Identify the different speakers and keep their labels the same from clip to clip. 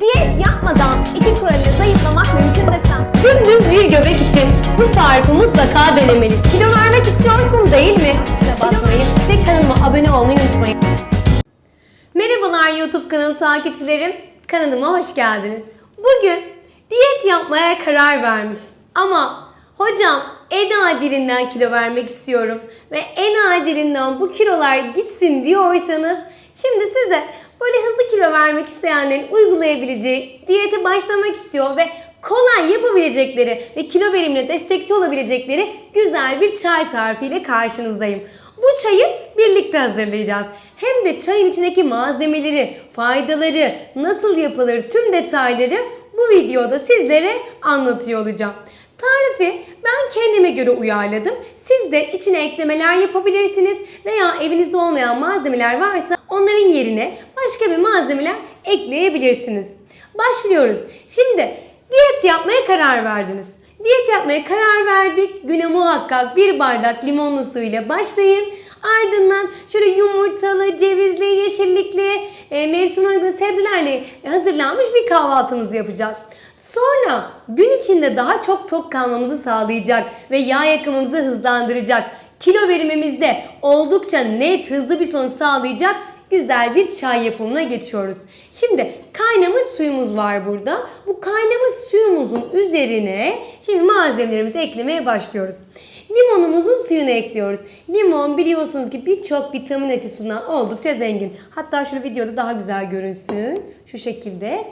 Speaker 1: Diyet yapmadan iki kuralıyla zayıflamak mümkün desem.
Speaker 2: Dümdüz bir göbek için bu tarifi mutlaka denemeli. Kilo vermek istiyorsun değil mi? Ve basmayı ve kanalıma abone olmayı unutmayın. Merhabalar YouTube kanalı takipçilerim. Kanalıma hoş geldiniz. Bugün diyet yapmaya karar vermiş. Ama hocam en acilinden kilo vermek istiyorum ve en acilinden bu kilolar gitsin diyorsanız şimdi size böyle hızlı kilo vermek isteyenlerin uygulayabileceği diyete başlamak istiyor ve kolay yapabilecekleri ve kilo verimine destekçi olabilecekleri güzel bir çay tarifiyle karşınızdayım. Bu çayı birlikte hazırlayacağız. Hem de çayın içindeki malzemeleri, faydaları, nasıl yapılır tüm detayları bu videoda sizlere anlatıyor olacağım. Tarifi ben kendime göre uyarladım. Siz de içine eklemeler yapabilirsiniz veya evinizde olmayan malzemeler varsa onların yerine başka bir malzemeler ekleyebilirsiniz. Başlıyoruz. Şimdi diyet yapmaya karar verdiniz. Diyet yapmaya karar verdik. Güne muhakkak bir bardak limonlu su ile başlayın. Ardından şöyle yumurtalı, cevizli, yeşillikli, e, mevsim uygun sebzelerle hazırlanmış bir kahvaltımızı yapacağız. Sonra gün içinde daha çok tok kalmamızı sağlayacak ve yağ yakımımızı hızlandıracak. Kilo verimimizde oldukça net, hızlı bir sonuç sağlayacak güzel bir çay yapımına geçiyoruz. Şimdi kaynamış suyumuz var burada. Bu kaynamış suyumuzun üzerine şimdi malzemelerimizi eklemeye başlıyoruz. Limonumuzun suyunu ekliyoruz. Limon biliyorsunuz ki birçok vitamin açısından oldukça zengin. Hatta şunu videoda daha güzel görünsün. Şu şekilde.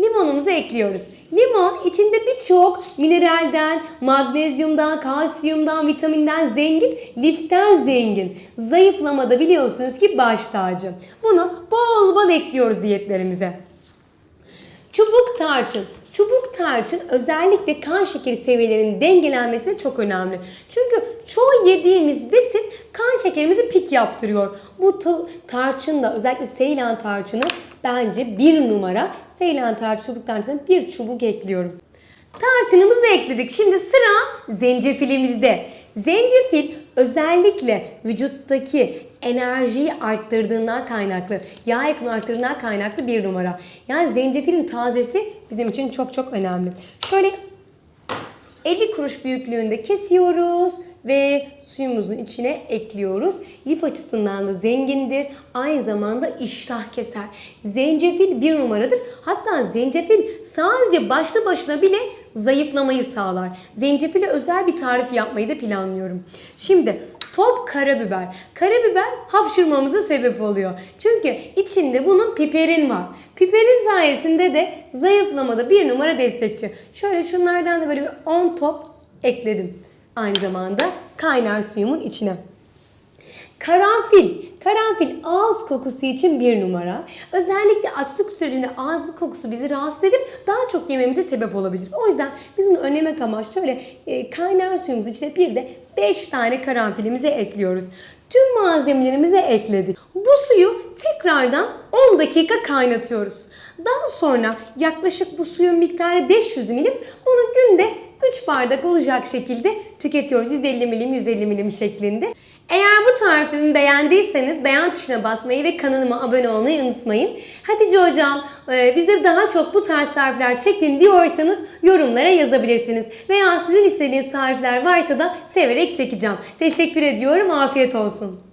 Speaker 2: Limonumuzu ekliyoruz. Limon içinde birçok mineralden, magnezyumdan, kalsiyumdan, vitaminden zengin, liften zengin. Zayıflamada biliyorsunuz ki baş tacı. Bunu bol bol ekliyoruz diyetlerimize. Çubuk tarçın. Çubuk tarçın özellikle kan şekeri seviyelerinin dengelenmesine çok önemli. Çünkü çoğu yediğimiz besin kan şekerimizi pik yaptırıyor. Bu ta- tarçın da özellikle Seylan tarçını bence bir numara. Seylan tarçın, çubuk tarçını bir çubuk ekliyorum. Tarçınımızı ekledik. Şimdi sıra zencefilimizde. Zencefil özellikle vücuttaki enerjiyi arttırdığından kaynaklı, yağ yakımını arttırdığından kaynaklı bir numara. Yani zencefilin tazesi bizim için çok çok önemli. Şöyle 50 kuruş büyüklüğünde kesiyoruz ve suyumuzun içine ekliyoruz. Lif açısından da zengindir. Aynı zamanda iştah keser. Zencefil bir numaradır. Hatta zencefil sadece başlı başına bile zayıflamayı sağlar. Zencefile özel bir tarif yapmayı da planlıyorum. Şimdi top karabiber. Karabiber hapşırmamıza sebep oluyor. Çünkü içinde bunun piperin var. Piperin sayesinde de zayıflamada bir numara destekçi. Şöyle şunlardan da böyle bir 10 top ekledim. Aynı zamanda kaynar suyumun içine. Karanfil. Karanfil ağız kokusu için bir numara. Özellikle açlık sürecinde ağız kokusu bizi rahatsız edip daha çok yememize sebep olabilir. O yüzden biz bunu önlemek amaçlı şöyle e, kaynar suyumuzun içine bir de 5 tane karanfilimizi ekliyoruz. Tüm malzemelerimizi ekledik. Bu suyu tekrardan 10 dakika kaynatıyoruz. Daha sonra yaklaşık bu suyun miktarı 500 milim. Bunu günde 3 bardak olacak şekilde tüketiyoruz. 150 milim 150 milim şeklinde. Eğer bu tarifimi beğendiyseniz beğen tuşuna basmayı ve kanalıma abone olmayı unutmayın. Hatice hocam e, bize daha çok bu tarz tarifler çekin diyorsanız yorumlara yazabilirsiniz. Veya sizin istediğiniz tarifler varsa da severek çekeceğim. Teşekkür ediyorum. Afiyet olsun.